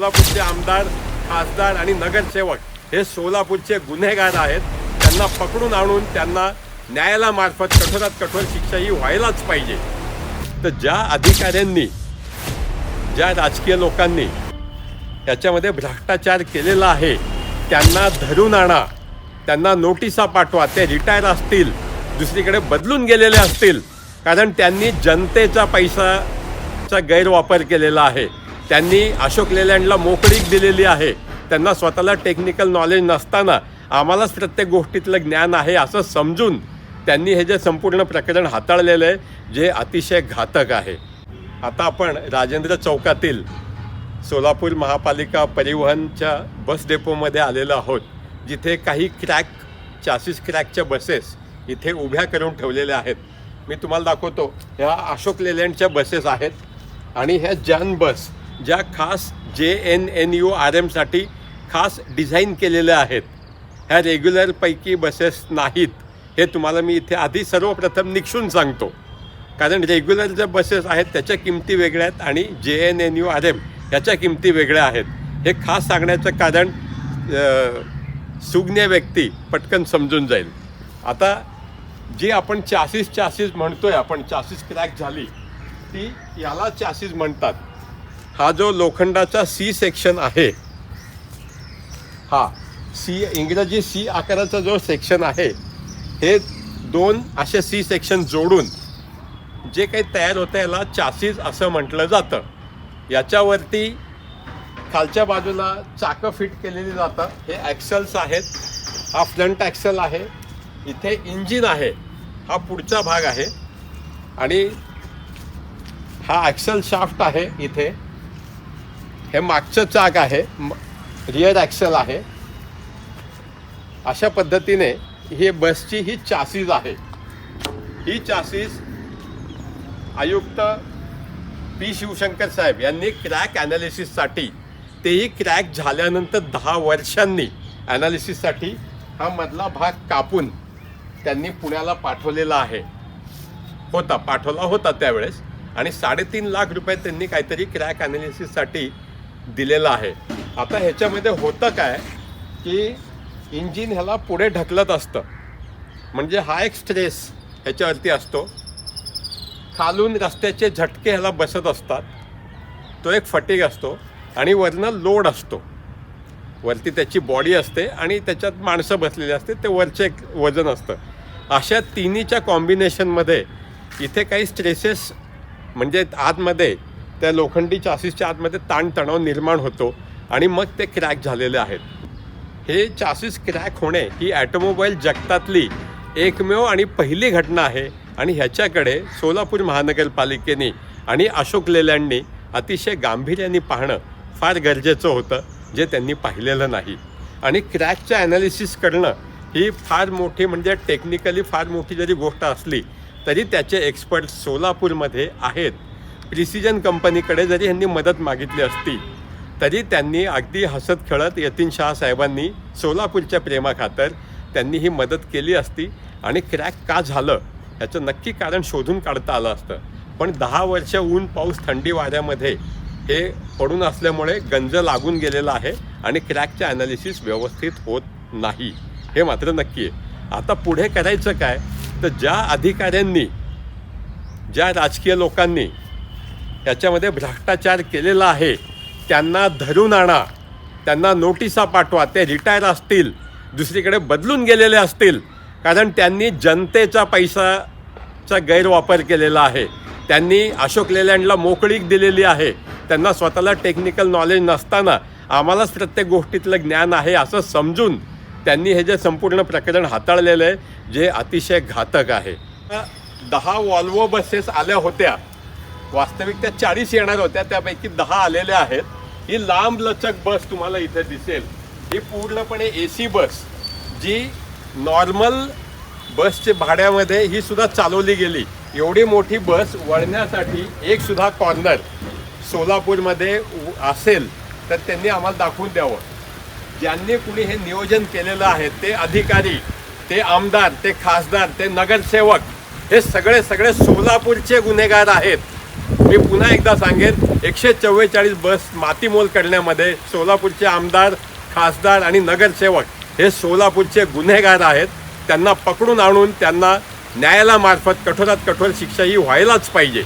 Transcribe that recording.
सोलापूरचे आमदार खासदार आणि नगरसेवक हे सोलापूरचे गुन्हेगार आहेत. त्यांना पकडून आणून त्यांना न्यायालयामार्फत कठोरात कठोर शिक्षा ही व्हायलाच पाहिजे. तर ज्या अधिकाऱ्यांनी ज्या राजकीय लोकांनी याच्यामध्ये भ्रष्टाचार केलेला आहे त्यांना धरून आणा. त्यांना नोटिसा पाठवा. ते रिटायर असतील दुसरीकडे बदलून गेलेले असतील. कारण त्यांनी जनतेचा पैसाचा गैरवापर केलेला आहे. त्यांनी अशोक लेलँडला मोकळीक दिलेली आहे. त्यांना स्वतःला टेक्निकल नॉलेज नसताना आम्हालाच प्रत्येक गोष्टीतलं ज्ञान आहे असं समजून त्यांनी हे जे संपूर्ण प्रकरण हाताळलेलं आहे जे अतिशय घातक आहे. आता आपण राजेंद्र चौकातील सोलापूर महापालिका परिवहनच्या बस डेपोमध्ये आलेलो आहोत. जिथे काही क्रॅक चासीस क्रॅकच्या बसेस इथे उभ्या करून ठेवलेल्या आहेत. मी तुम्हाला दाखवतो ह्या अशोक लेलँडच्या बसेस आहेत आणि ह्या जॅन बस ज्या खास J N N U R एमसाठी खास डिझाईन केलेल्या आहेत. ह्या रेग्युलरपैकी बसेस नाहीत हे तुम्हाला मी इथे आधी सर्वप्रथम निक्षून सांगतो. कारण रेग्युलर ज्या बसेस आहेत त्याच्या किमती वेगळ्या आहेत आणि J N N U R M ह्याच्या किमती वेगळ्या आहेत. हे खास सांगण्याचं कारण सुज्ञ व्यक्ती पटकन समजून जाईल. आता जी आपण चासीस चासीस म्हणतोय आपण चासीस क्रॅक झाली ती याला चासीस म्हणतात. हा जो लोखंडाचा सी सेक्शन आहे हा सी इंग्रजी सी आकाराचा जो सेक्शन आहे हे दोन असे सी सेक्शन जोडून जे काही तयार होतं याला चासीस असं म्हटलं जातं. याच्यावरती खालच्या बाजूला चाकं फिट केलेली जातं हे ॲक्सल्स आहेत हा फ्रंट ॲक्सल आहे इथे इंजिन आहे हा पुढचा भाग आहे आणि हा ॲक्सल शाफ्ट आहे इथे. हे मागचं चाक आहे. रिअर ॲक्सल आहे. अशा पद्धतीने ही बसची ही चासीस आहे. ही चासीस आयुक्त पी शिवशंकर साहेब यांनी क्रॅक ॲनालिसिससाठी तेही क्रॅक झाल्यानंतर दहा वर्षांनी ॲनालिसिससाठी हा मधला भाग कापून त्यांनी पुण्याला पाठवलेला आहे. होता पाठवला होता त्यावेळेस. आणि साडेतीन लाख रुपये त्यांनी काहीतरी क्रॅक ॲनालिसिससाठी दिलेला आहे. आता ह्याच्यामध्ये होतं काय की इंजिन ह्याला पुढे ढकलत असतं. म्हणजे हा एक स्ट्रेस ह्याच्यावरती असतो. खालून रस्त्याचे झटके ह्याला बसत असतात. तो एक फटीक असतो आणि वरनं लोड असतो. वरती त्याची बॉडी असते आणि त्याच्यात माणसं बसलेली असते. ते वरचे एक वजन असतं. अशा तिन्हीच्या कॉम्बिनेशनमध्ये इथे काही स्ट्रेसेस म्हणजे आतमध्ये त्या लोखंडी चासीसच्या आतमध्ये ताणतणाव निर्माण होतो आणि मग ते क्रॅक झालेले आहेत. हे चासीस क्रॅक होणे ही ॲटोमोबाईल जगतातली एकमेव आणि पहिली घटना आहे आणि ह्याच्याकडे सोलापूर महानगरपालिकेने आणि अशोक लेलँडनी अतिशय गांभीर्याने पाहणं फार गरजेचं होतं जे त्यांनी पाहिलेलं नाही. आणि क्रॅकचं ॲनालिसिस करणं ही फार मोठी म्हणजे टेक्निकली फार मोठी जरी गोष्ट असली तरी त्याचे एक्सपर्ट सोलापूरमध्ये आहेत. प्रिसिजन कंपनीकडे जरी ह्यांनी मदत मागितली असती तरी त्यांनी अगदी हसत खेळत यतीन शाह साहेबांनी सोलापूरच्या प्रेमाखातर त्यांनी ही मदत केली असती आणि क्रॅक का झालं याचं नक्की कारण शोधून काढता आलं असतं. पण दहा वर्ष ऊन पाऊस थंडी वाऱ्यामध्ये हे पडून असल्यामुळे गंज लागून गेलेलं आहे आणि क्रॅकचे ॲनालिसिस व्यवस्थित होत नाही. हे मात्र नक्की आहे. आता पुढे करायचं काय? तर ज्या अधिकाऱ्यांनी ज्या राजकीय लोकांनी याच्यामध्ये भ्रष्टाचार केलेला आहे. त्यांना धरून आणा. त्यांना नोटिसा पाठवा. ते रिटायर असतील. दुसरीकडे बदलून गेलेले असतील. कारण त्यांनी जनतेचा पैसाचा गैरवापर केलेला आहे. त्यांनी अशोक लेलँडला मोकळीक दिलेली आहे. त्यांना स्वतःला टेक्निकल नॉलेज नसताना आम्हालाच प्रत्येक गोष्टीतलं ज्ञान आहे असं समजून त्यांनी हे जे संपूर्ण प्रकरण हाताळलेलं आहे जे अतिशय घातक आहे. दहा वॉल्वो बसेस आल्या होत्या. वास्तविक त्या चाळीस येणार होत्या त्यापैकी दहा आलेल्या आहेत. ही लांब लचक बस तुम्हाला इथे दिसेल. ही पूर्णपणे ए सी बस जी नॉर्मल बसचे भाड्यामध्ये ही सुद्धा चालवली गेली. एवढी मोठी बस वळण्यासाठी एक सुद्धा कॉर्नर सोलापूरमध्ये उ- असेल तर त्यांनी आम्हाला दाखवून द्यावं. ज्यांनी कुणी हे नियोजन केलेलं आहे ते अधिकारी ते आमदार ते खासदार ते नगरसेवक हे सगळे सगळे सोलापूरचे गुन्हेगार आहेत. मी पुन्हा एकदा सांगेन एकशे चव्वेचाळीस बस मातीमोल करण्यामध्ये सोलापूरचे आमदार खासदार आणि नगरसेवक हे सोलापूरचे गुन्हेगार आहेत. त्यांना पकडून आणून त्यांना न्यायालयामार्फत कठोरात कठोर शिक्षा ही व्हायलाच पाहिजे.